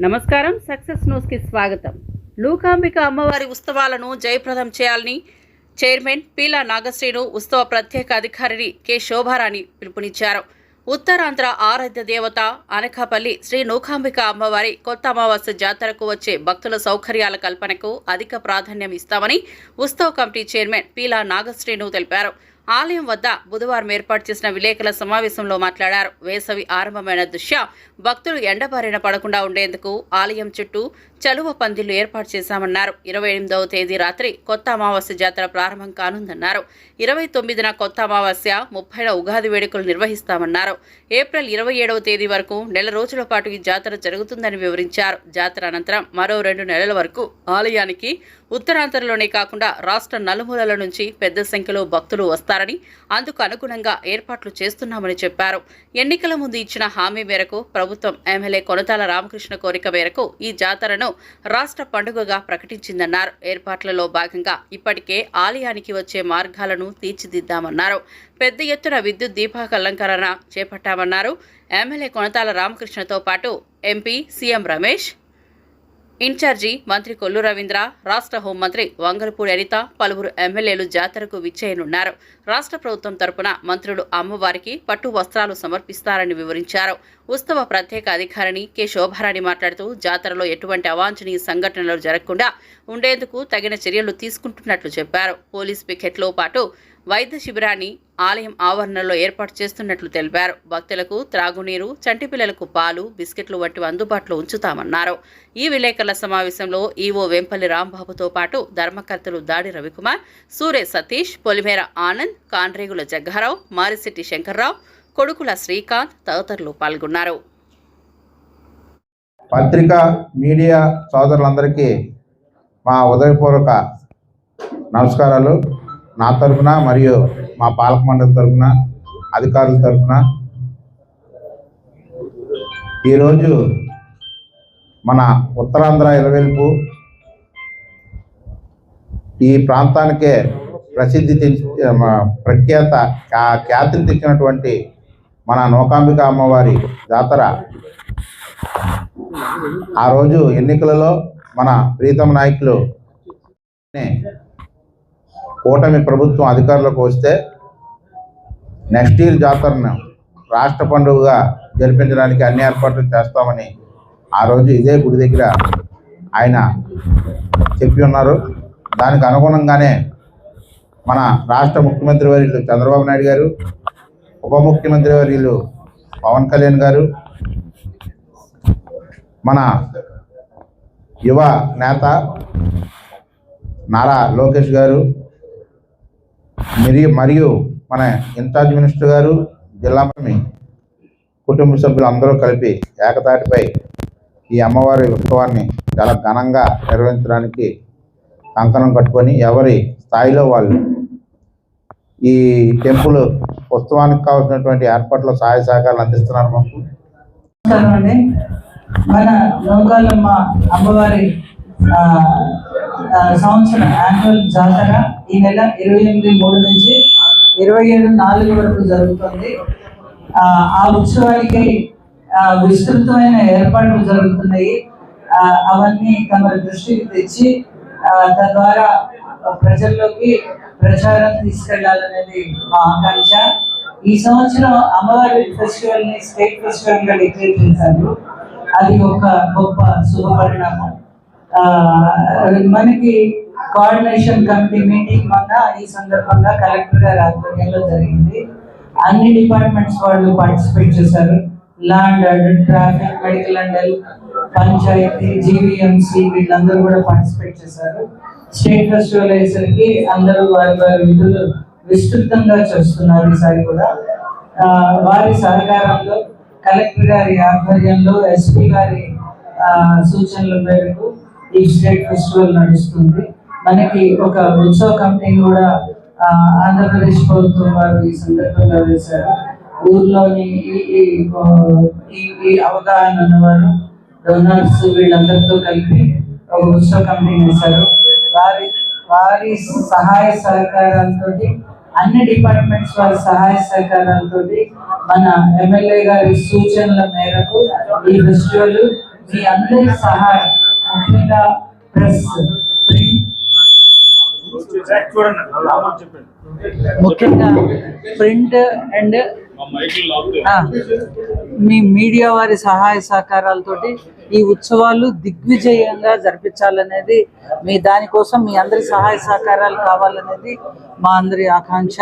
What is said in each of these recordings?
నమస్కారం. సక్సెస్ న్యూస్కి స్వాగతం. లూకాంబిక అమ్మవారి ఉత్సవాలను జయప్రదం చేయాలని చైర్మన్ పీలా నాగశ్రీను ఉత్సవ ప్రత్యేక అధికారిని కె శోభారాణి పిలుపునిచ్చారు. ఉత్తరాంధ్ర ఆరాధ్య దేవత అనకాపల్లి శ్రీ నూకాంబిక అమ్మవారి కొత్త అమావాస్య జాతరకు వచ్చే భక్తుల సౌకర్యాల కల్పనకు అధిక ప్రాధాన్యం ఇస్తామని ఉత్సవ కమిటీ చైర్మన్ పీలా నాగశ్రీను తెలిపారు. ఆలయం వద్ద బుధవారం ఏర్పాటు చేసిన విలేకరుల సమావేశంలో మాట్లాడారు. వేసవి ఆరంభమైన దృష్ట్యా భక్తులు ఎండబారిన పడకుండా ఉండేందుకు ఆలయం చుట్టూ చలువ పందిళ్ళు ఏర్పాటు చేశామన్నారు. ఇరవై ఎనిమిదవ తేదీ రాత్రి కొత్త అమావాస్య జాతర ప్రారంభం కానుందన్నారు. ఇరవై తొమ్మిదిన కొత్త అమావాస్య ముప్పైన ఉగాది వేడుకలు నిర్వహిస్తామన్నారు. ఏప్రిల్ ఇరవై ఏడవ తేదీ వరకు నెల రోజుల పాటు ఈ జాతర జరుగుతుందని వివరించారు. జాతర అనంతరం మరో రెండు నెలల వరకు ఆలయానికి ఉత్తరాంధ్రలోనే కాకుండా రాష్ట్ర నలుమూలల నుంచి పెద్ద సంఖ్యలో భక్తులు వస్తారు. చేస్తున్నారని అందుకు అనుగుణంగా ఏర్పాట్లు చేస్తున్నామని చెప్పారు. ఎన్నికల ముందు ఇచ్చిన హామీ మేరకు ప్రభుత్వం ఎమ్మెల్యే కొనతాల రామకృష్ణ కోరిక మేరకు ఈ జాతరను రాష్ట్ర పండుగగా ప్రకటించిందన్నారు. ఏర్పాట్లలో భాగంగా ఇప్పటికే ఆలయానికి వచ్చే మార్గాలను తీర్చిదిద్దామన్నారు. పెద్ద ఎత్తున విద్యుత్ దీపాలంకరణ చేపట్టామన్నారు. ఎమ్మెల్యే కొనతాల రామకృష్ణతో పాటు ఎంపీ సీఎం రమేష్ ఇన్ఛార్జి మంత్రి కొల్లు రవీంద్ర రాష్ట్ర హోంమంత్రి వంగలపూడి అనిత పలువురు ఎమ్మెల్యేలు జాతరకు విచ్చేయనున్నారు. రాష్ట్ర ప్రభుత్వం తరపున మంత్రులు అమ్మవారికి పట్టు వస్త్రాలు సమర్పిస్తారని వివరించారు. ఉత్సవ ప్రత్యేక అధికారిని కె. శోభారాణి మాట్లాడుతూ జాతరలో ఎటువంటి అవాంఛనీయ సంఘటనలు జరగకుండా ఉండేందుకు తగిన చర్యలు తీసుకుంటున్నట్లు చెప్పారు. పోలీస్ పికెట్లో పాటు వైద్య శిబిరాన్ని ఆలయం ఆవరణలో ఏర్పాటు చేస్తున్నట్లు తెలిపారు. భక్తులకు త్రాగునీరు చంటి పిల్లలకు పాలు బిస్కెట్లు వంటివి అందుబాటులో ఉంచుతామన్నారు. ఈ విలేకరుల సమావేశంలో ఈవో వెంపల్లి రాంబాబుతో పాటు ధర్మకర్తలు దాడి రవికుమార్ సూరే సతీష్ పొలిమేర ఆనంద్ కాండ్రేగుల జగ్గారావు మారిశెట్టి శంకర్రావు కొడుకుల శ్రీకాంత్ తదితరులు పాల్గొన్నారు. పత్రికా మీడియా సోదరులందరికీ మా ఉదయపూర్వక నమస్కారాలు. నా తరఫున మరియు మా పాలక మండలి తరఫున అధికారుల తరఫున ఈరోజు మన ఉత్తరాంధ్ర ఇరవైపు ఈ ప్రాంతానికే ప్రసిద్ధి ప్రఖ్యాత ఖ్యాతిని తెచ్చినటువంటి మన నూకాంబిక అమ్మవారి జాతర. ఆ రోజు ఎన్నికలలో మన ప్రీతమ నాయకులు కూటమి ప్రభుత్వం అధికారులకు వస్తే నెక్స్ట్ ఇయర్ జాతరను రాష్ట్ర పండుగగా జరిపించడానికి అన్ని ఏర్పాట్లు చేస్తామని ఆ రోజు ఇదే గుడి దగ్గర ఆయన చెప్పి ఉన్నారు. దానికి అనుగుణంగానే మన రాష్ట్ర ముఖ్యమంత్రి వర్యులు చంద్రబాబు నాయుడు గారు ఉప ముఖ్యమంత్రి వర్యులు పవన్ కళ్యాణ్ గారు మన యువ నేత నారా లోకేష్ గారు మరియు మరియు మన ఇన్ఛార్జ్ మినిస్టర్ గారు జిల్లా కుటుంబ సభ్యులు అందరూ కలిపి ఏకతాటిపై ఈ అమ్మవారి ఉత్సవాన్ని చాలా ఘనంగా నిర్వహించడానికి కంకణం కట్టుకొని ఎవరి స్థాయిలో వాళ్ళు ఈ టెంపుల్ ఉత్సవానికి కావాల్సినటువంటి ఏర్పాట్ల సహాయ సహకారాలు అందిస్తున్నారు మాకు. మన లోకాలమ్మ అమ్మవారి సంవత్సరం యాన్యువల్ జాతర ఈ నెల ఇరవై ఎనిమిది మూడు నుంచి ఇరవై ఏడు నాలుగు వరకు జరుగుతుంది. ఆ, ఉత్సవానికి విస్తృతమైన ఏర్పాట్లు జరుగుతున్నాయి. అవన్నీ తమ దృష్టికి తెచ్చి తద్వారా ప్రజల్లోకి ప్రచారం తీసుకెళ్ళాలనేది మా ఆకాంక్ష. ఈ సంవత్సరం అమ్మవారి ఫెస్టివల్ని స్టేట్ ఫెస్టివల్గా డిక్లేర్ చేశారు. అది ఒక గొప్ప శుభపరిణామం. మనకి కోఆర్డినేషన్ కమిటీ మీటింగ్ వల్ల ఈ సందర్భంగా కలెక్టర్ గారి ఆధ్వర్యంలో జరిగింది. అన్ని డిపార్ట్మెంట్స్ వాళ్ళు పార్టిసిపేట్ చేశారు. Land and order traffic medical and health panchayat GVMC వీళ్ళందరూ కూడా పార్టిసిపేట్ చేశారు. స్టేట్ ఫెస్టివల్ అయ్యేసరికి అందరూ వారి వారి విధులు విస్తృతంగా చేస్తున్నారు ఈసారి కూడా. వారి సహకారంలో కలెక్టర్ గారి ఆధ్వర్యంలో ఎస్పీ గారి సూచనల మేరకు ఈ స్టేట్ ఫెస్టివల్ నడుస్తుంది. మనకి ఒక ఉత్సవ కమిటీ కూడా ఆంధ్రప్రదేశ్ ప్రభుత్వం వారు ఈ సందర్భంగా వేశారు. ఊర్లోని ఈ- ఈ అవగాహన ఉన్నవారు డోనర్స్ వీళ్ళందరితో కలిపి ఒక ఉత్సవ కమిటీ వేశారు. వారి వారి సహాయ సహకారాలతో అన్ని డిపార్ట్మెంట్స్ వారి సహాయ సహకారాలతో మన ఎమ్మెల్యే గారి సూచనల మేరకు ఈ ఫెస్టివల్ మీ అందరి సహాయం ముఖ్యంగా ప్రెస్ ప్రింట్ ముఖ్యంగా ప్రింట్ అండ్ మీ మీడియా వారి సహాయ సహకారాలతోటి ఈ ఉత్సవాలు దిగ్విజయంగా జరిపించాలనేది మీ దానికోసం మీ అందరి సహాయ సహకారాలు కావాలనేది మా అందరి ఆకాంక్ష.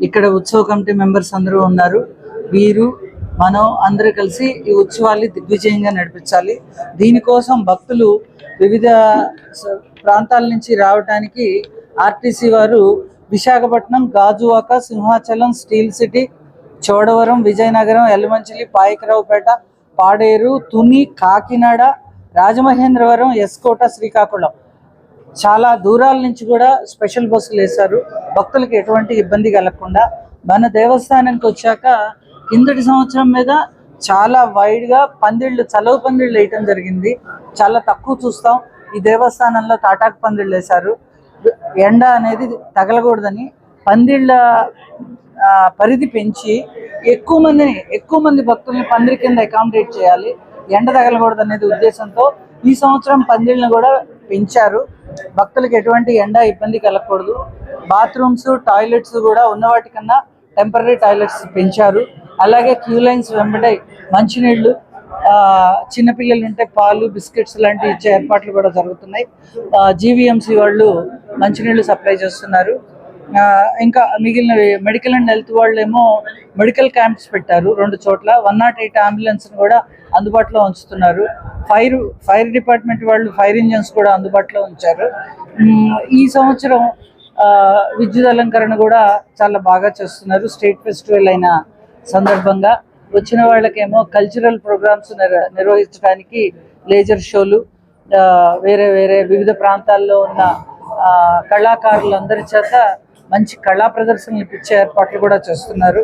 ఇక్కడ ఉత్సవ కమిటీ మెంబర్స్ అందరూ ఉన్నారు. వీరు మనం అందరూ కలిసి ఈ ఉత్సవాల్ని దిగ్విజయంగా నడిపించాలి. దీనికోసం భక్తులు వివిధ స- ప్రాంతాల నుంచి రావడానికి ఆర్టీసీ వారు విశాఖపట్నం గాజువాక సింహాచలం స్టీల్ సిటీ చోడవరం విజయనగరం ఎల్లమంచిలి పాయకరావుపేట పాడేరు తుని కాకినాడ రాజమహేంద్రవరం ఎస్కోట శ్రీకాకుళం. చాలా దూరాల నుంచి కూడా స్పెషల్ బస్సులు వేశారు. భక్తులకు ఎటువంటి ఇబ్బంది కలగకుండా మన దేవస్థానానికి వచ్చాక కిందటి సంవత్సరం మీద చాలా వైడ్గా పందిళ్ళు చలవు పందిళ్ళు వేయటం జరిగింది. చాలా తక్కువ చూస్తాం. ఈ దేవస్థానంలో తాటాకు పందిళ్ళు వేశారు. ఎండ అనేది తగలకూడదని పందిళ్ళ ఆ, పరిధి పెంచి ఎక్కువ మందిని ఎక్కువ మంది భక్తుల్ని పందిరి కింద అకామిడేట్ చేయాలి. ఎండ తగలకూడదు అనేది ఉద్దేశంతో ఈ సంవత్సరం పందిళ్ళని కూడా పెంచారు. భక్తులకు ఎటువంటి ఎండ ఇబ్బంది కలగకూడదు. బాత్రూమ్స్ టాయిలెట్స్ కూడా ఉన్న వాటికన్నా టెంపరీ టాయిలెట్స్ పెంచారు. అలాగే క్యూ లైన్స్ వెంబడే మంచినీళ్ళు చిన్నపిల్లలు ఉంటే పాలు బిస్కెట్స్ లాంటివి ఇచ్చే ఏర్పాట్లు కూడా జరుగుతున్నాయి. జీవీఎంసీ వాళ్ళు మంచినీళ్ళు సప్లై చేస్తున్నారు. ఆ, ఇంకా మిగిలిన మెడికల్ అండ్ హెల్త్ వాళ్ళు ఏమో మెడికల్ క్యాంప్స్ పెట్టారు రెండు చోట్ల. వన్ నాట్ ఎయిట్ అంబులెన్స్ కూడా అందుబాటులో ఉంచుతున్నారు. ఫైర్ ఫైర్ డిపార్ట్మెంట్ వాళ్ళు ఫైర్ ఇంజన్స్ కూడా అందుబాటులో ఉంచారు. ఈ సంవత్సరం ఆ, విద్యుత్ అలంకరణ కూడా చాలా బాగా చేస్తున్నారు. స్టేట్ ఫెస్టివల్ అయిన సందర్భంగా. వచ్చిన వాళ్ళకేమో కల్చరల్ ప్రోగ్రామ్స్ నిర్వహించడానికి లేజర్ షోలు ఆ, వేరే వేరే వివిధ ప్రాంతాల్లో ఉన్న ఆ, కళాకారులందరి చేత మంచి కళా ప్రదర్శనలు ఇప్పించే ఏర్పాట్లు కూడా చేస్తున్నారు.